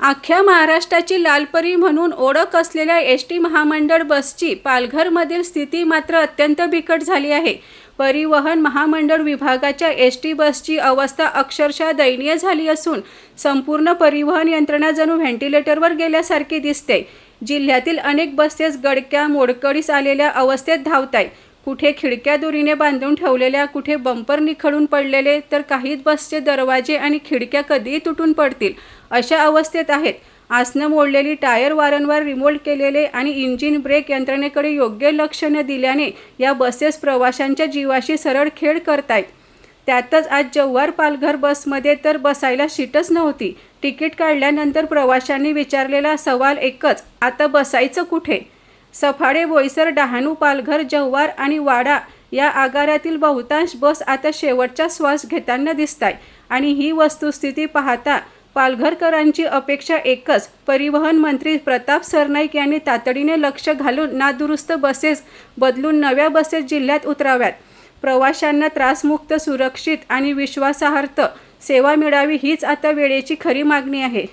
अख्ख्या महाराष्ट्राची लालपरी म्हणून ओळख असलेल्या एस टी महामंडळ बसची पालघरमधील स्थिती मात्र अत्यंत बिकट झाली आहे. परिवहन महामंडळ विभागाच्या एस टी बसची अवस्था अक्षरशः दयनीय झाली असून संपूर्ण परिवहन यंत्रणा जणू व्हेंटिलेटरवर गेल्यासारखी दिसते. जिल्ह्यातील अनेक बसेस गडक्या मोडकळीस आलेल्या अवस्थेत धावत आहेत कुठे खिडक्या दोरीने बांधून ठेवलेल्या कुठे बंपर निखळून पडलेले तर काही बसचे दरवाजे आणि खिडक्या कधीही तुटून पडतील अशा अवस्थेत आहेत. आसनं मोडलेली टायर वारंवार रिमोल्ड केलेले आणि इंजिन ब्रेक यंत्रणेकडे योग्य लक्ष न दिल्याने या बसेस प्रवाशांच्या जीवाशी सरळ खेळ करतायत. त्यातच आज जव्हार पालघर बसमध्ये तर बसायला सीटच नव्हती. तिकीट काढल्यानंतर प्रवाशांनी विचारलेला सवाल एकच आता बसायचं कुठे? सफाळे बोईसर डहाणू पालघर जव्हार आणि वाडा या आगारातील बहुतांश बस आता शेवटचा श्वास घेताना दिसत आहे आणि ही वस्तुस्थिती पाहता पालघरकरांची अपेक्षा एकच. परिवहन मंत्री प्रताप सरनाईक यांनी तातडीने लक्ष घालून नादुरुस्त बसेस बदलून नव्या बसेस जिल्ह्यात उतराव्यात. प्रवाशांना त्रासमुक्त सुरक्षित आणि विश्वासार्थ सेवा मिळावी हीच आता वेळेची खरी मागणी आहे.